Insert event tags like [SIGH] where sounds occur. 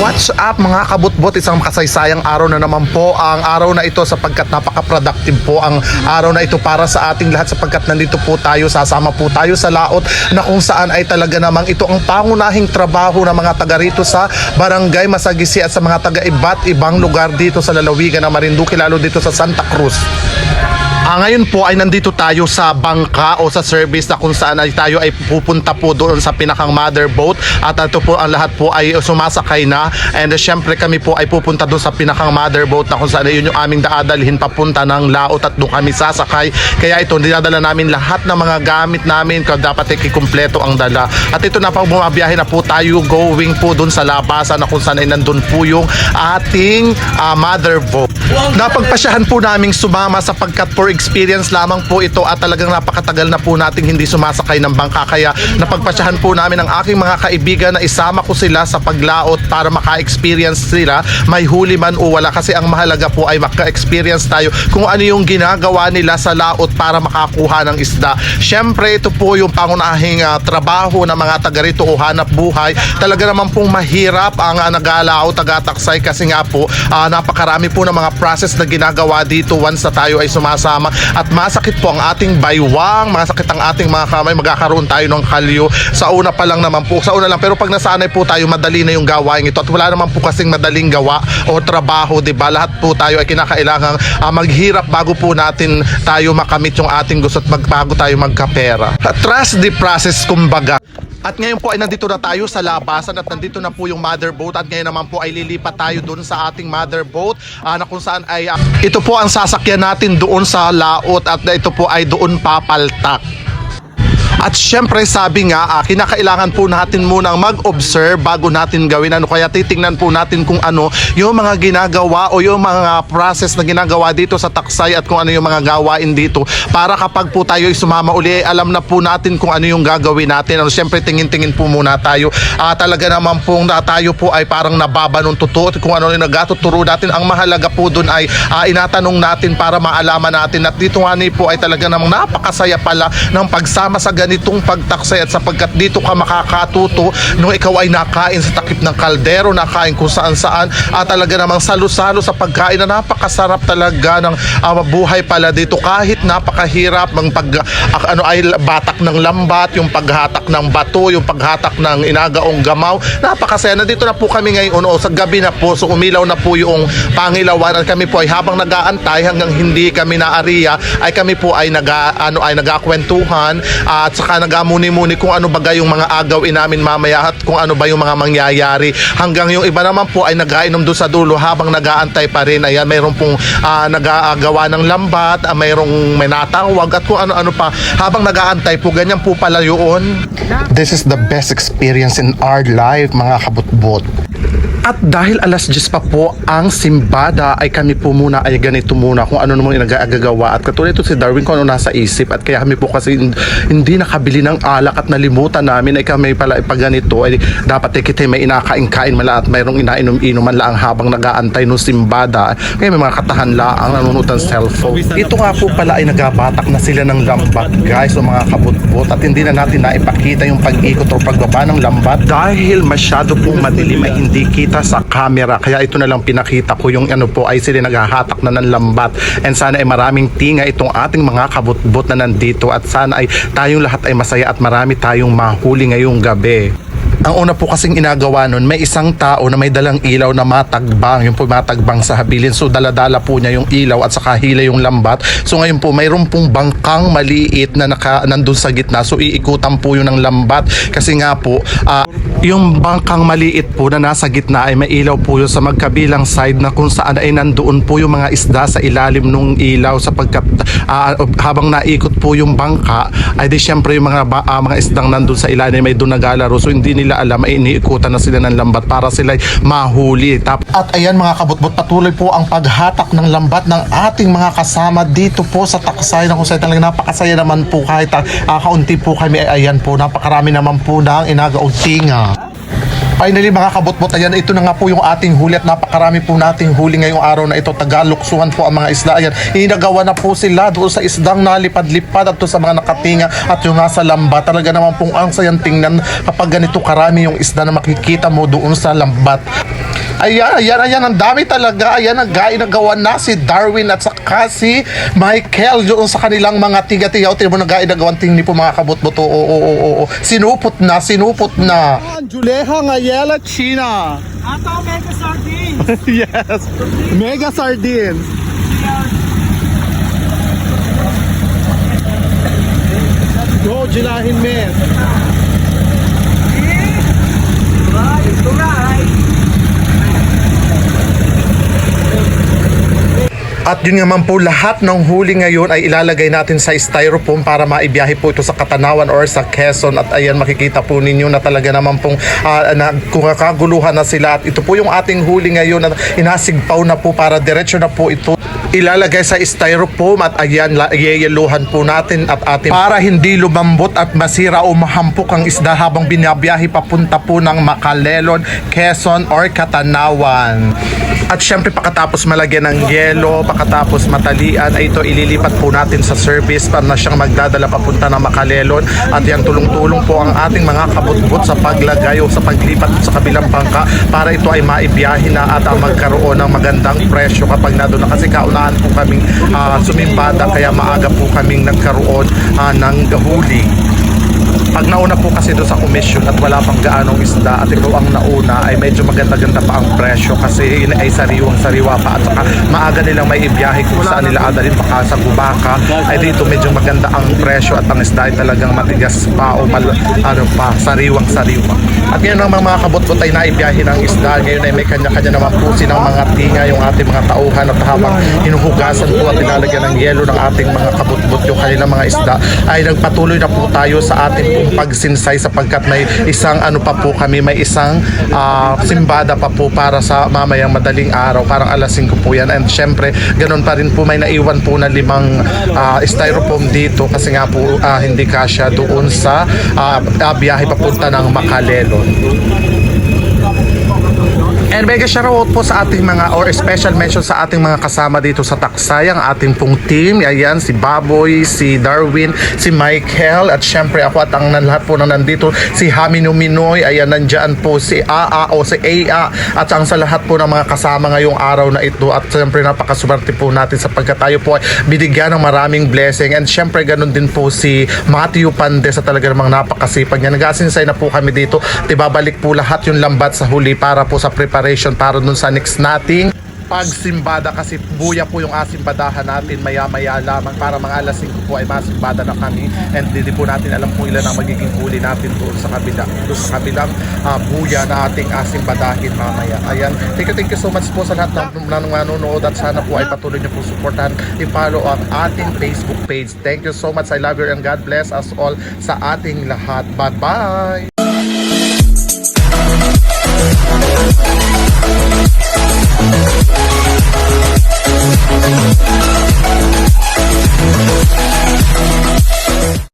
What's up mga kabutbot? Isang makasaysayang araw na naman po ang araw na ito sapagkat napaka-productive po ang araw na ito para sa ating lahat sapagkat nandito po tayo, sasama po tayo sa laot na kung saan ay talaga namang ito ang pangunahing trabaho ng mga taga rito sa Barangay Masagisi at sa mga taga iba't ibang lugar dito sa lalawigan ng Marinduque lalo dito sa Santa Cruz. Ah, ngayon po ay nandito tayo sa bangka o sa service na kung saan ay tayo ay pupunta po doon sa pinakang mother boat. At ito po ang lahat po ay sumasakay na. And uh, syempre kami po ay pupunta doon sa pinakang mother boat na kung saan ay yun yung aming daadalhin papunta ng laot at doon kami sasakay. Kaya ito dinadala namin lahat ng mga gamit namin. Kaya dapat ay kikumpleto ang dala. At ito na pang bumabiyahe na po tayo going po doon sa labasan na kung saan ay nandun po yung ating ah, mother boat napagpasyahan po naming sumama sapagkat for experience lamang po ito at talagang napakatagal na po nating hindi sumasakay ng bangka. Kaya napagpasyahan po namin ang aking mga kaibigan na isama ko sila sa paglaot para maka-experience sila may huli man o wala. Kasi ang mahalaga po ay maka-experience tayo kung ano yung ginagawa nila sa laot para makakuha ng isda. Syempre ito po yung pangunahing ah, trabaho ng mga taga rito o hanap buhay. Talaga naman pong mahirap ang uh, nagalaot tagataksay. Kasi nga po ah, napakarami po ng mga process na ginagawa dito once na tayo ay sumasama. At masakit po ang ating baywang masakit ang ating mga kamay. Magkakaroon tayo ng kalyo sa una pa lang naman po sa una lang. Pero pag nasanay po tayo madali na yung gawain ito. At wala naman po kasing madaling gawa o trabaho di ba? Lahat po tayo ay kinakailangang ah, maghirap bago po natin tayo makamit yung ating gusto at magbago tayo magkapera. Trust the process kumbaga at ngayon po ay nandito na tayo sa labasan at nandito na po yung mother boat at ngayon naman po ay lilipat tayo doon sa ating mother boat ah, na kung saan ay ah, ito po ang sasakyan natin doon sa laot at ito po ay doon papaltak. At syempre sabi nga, ah, kinakailangan po natin munang mag-observe bago natin gawin ano. Kaya titingnan po natin kung ano yung mga ginagawa o yung mga process na ginagawa dito sa taksay at kung ano yung mga gawain dito. Para kapag po tayo ay sumama uli, alam na po natin kung ano yung gagawin natin. Ano, syempre tingin-tingin po muna tayo. Ah, talaga naman po na tayo po ay parang nababa nung totoo kung ano yung nagatuturo natin. Ang mahalaga po dun ay ah, inatanong natin para maalaman natin at dito nga po ay talaga namang napakasaya pala ng pagsama sa ganitong pagtaksay at sapagkat dito ka makakatuto nung ikaw ay nakain sa takip ng kaldero, nakain kung saan saan at talaga namang salo-salo sa pagkain na napakasarap talaga ng ah, buhay pala dito kahit napakahirap ng pag ah, ano ay batak ng lambat, yung paghatak ng bato, yung paghatak ng inagaong gamaw. Napakasaya. Nandito na po kami ngayon o sa gabi na po so umilaw na po yung pangilawan at kami po ay habang nag-aantay hanggang hindi kami naariya ay kami po ay naga ano ay nagakwentuhan at saka nagamuni-muni kung ano ba yung mga agawin namin mamaya at kung ano ba yung mga mangyayari. Hanggang yung iba naman po ay nagainom doon sa dulo habang nag-aantay pa rin. Ayan mayroon pong ah, nagagawa ng lambat ah, mayroong may natawag at kung ano-ano pa habang nag-aantay po. Ganyan po pala yun. This is the best experience in our life mga kabutbot. At dahil alas 10 pa po ang simbada ay kami po muna ay ganito muna kung ano naman inagagawa at katulad ito si Darwin kung ano nasa isip. At kaya kami po kasi hin- hindi nakabili ng alak at nalimutan namin ay kami pala pag ganito ay dapat ay kita may inakain-kain mala at mayroong inainom-inuman lang habang nag-aantay ng simbada. Kaya may mga katahan laang nanonood ng cellphone. Ito nga po pala ay nagabatak na sila ng lambat guys o mga kabutbot at hindi na natin naipakita yung pag-ikot o pagbaba ng lambat. Dahil masyado pong madilim ay hindi kita sa camera. Kaya ito na lang pinakita ko yung ano po ay sila naghahatak na ng lambat. And sana ay maraming tinga itong ating mga kabutbot na nandito. At sana ay tayong lahat ay masaya at marami tayong mahuli ngayong gabi ang una po kasing inagawa nun, may isang tao na may dalang ilaw na matagbang, yung po matagbang sa habilin. So daladala po niya yung ilaw at saka hila yung lambat. So ngayon po, mayroon pong bangkang maliit na naka, nandun sa gitna. So iikutan po yun ng lambat. Kasi nga po, ah, yung bangkang maliit po na nasa gitna ay may ilaw po yun sa magkabilang side na kung saan ay nandoon po yung mga isda sa ilalim nung ilaw sapagkat ah, habang naikot po yung bangka ay di syempre yung mga ah, mga isdang nandun sa ilalim ay doon naglalaro so hindi nila alam ay iniikutan na sila ng lambat para sila mahuli. Tap- at ayan mga kabutbot patuloy po ang paghatak ng lambat ng ating mga kasama dito po sa taksay na kung saan talagang napakasaya naman po kahit ah, kaunti po kami. Ay ayan po napakarami naman po ng tinga Finally mga kabutbot, ayan, ito na nga po yung ating huli at napakarami po nating huli ngayong araw na ito. Tagaluksuhan po ang mga isda. Ayan, inagawa na po sila doon sa isdang nalipad-lipad at doon sa mga nakatinga at yung nasa lambat. Talaga naman pong ang sayang tingnan kapag ganito karami yung isda na makikita mo doon sa lambat. Ayan, ayan, ayan. Ang dami talaga. Ayan, ang gawa na si Darwin at saka si Michael doon sa kanilang mga tiga-tigaw. Tiyo mo na gainagawan tingni po mga kabutbuto. Oo, oo, oo, oo. Sinupot na, sinupot na. Juleha Ngayela, China. Ato, mega sardines! [LAUGHS] yes. Mega sardines. Go, Jilahin men. Ay, ito nga ay! At yun nga man po, lahat ng huli ngayon ay ilalagay natin sa styrofoam para maibiyahe po ito sa Katanawan or sa Quezon. At ayan, makikita po ninyo na talaga naman pong ah, na, kung kakaguluhan na sila. At ito po yung ating huli ngayon na inasigpaw na po para diretso na po ito ilalagay sa styrofoam at ayan, la- yeyeluhan po natin at atin para hindi lumambot at masira o mahampok ang isda habang binabiyahe papunta po ng Makalelon, Quezon or Katanawan. At syempre pakatapos malagyan ng yelo, pakatapos matalian, ay ito ililipat po natin sa service para na siyang magdadala papunta ng Makalelon. At yan tulong-tulong po ang ating mga kabutbot sa paglagay o sa paglipat sa kabilang bangka para ito ay maibiyahe na at magkaroon ng magandang presyo kapag nado na kasi kaunahan po kaming ah, sumimbada kaya maaga po kaming nagkaroon ah, ng huli. Pag nauna po kasi doon sa commission at wala pang gaanong isda at ito ang nauna ay medyo maganda-ganda pa ang presyo kasi yun ay sariwang sariwa pa. At saka maaga nilang may ibiyahe kung saan nila adalin baka sa Gubaka ay dito medyo maganda ang presyo at ang isda ay talagang matigas pa o mal, ano pa, sariwang sariwa. At ngayon ang mga kabutbot ay naibiyahe ng isda. Ngayon ay may kanya-kanya naman po silang mga tinga yung ating mga tauhan at habang hinuhugasan po at nilalagyan ng yelo ng ating mga kabutbot yung kanilang mga isda. Ay nagpatuloy na po tayo sa ating pagsinsay sapagkat may isang ano pa po kami may isang ah, simbada pa po para sa mamayang madaling araw parang alas 5 po yan. And syempre ganun pa rin po may naiwan po na limang ah, styrofoam dito kasi nga po ah, hindi kasya doon sa ah, ah, biyahe papunta ng Makalelon And mega shoutout po sa ating mga or special mention sa ating mga kasama dito sa Taksay ang ating pong team. Ayan si Baboy, si Darwin, si Michael at syempre ako at ang lahat po na nandito si Hamino Minoy. Ayan nandiyan po si AA o si AA at ang sa lahat po ng mga kasama ngayong araw na ito at syempre napakaswerte po natin sapagkat tayo po ay binigyan ng maraming blessing and syempre ganun din po si Matthew Pande sa talaga namang napakasipag niya. Nag-asinsay na po kami dito. Tibabalik po lahat yung lambat sa huli para po sa preparation para dun sa next nating pagsimbada kasi buya po yung asimbadahan natin maya maya lamang para mga alas 5 po ay masimbada na kami. And hindi po natin alam kung ilan ang magiging huli natin doon sa kabila doon sa kabilang ah, buya na ating asimbadahin mamaya. Ayan. Thank you thank you so much po sa lahat ng, nanonood at sana po ay patuloy niyo po supportahan i-follow ang ating Facebook page. Thank you so much. I love you and God bless us all sa ating lahat. Bye bye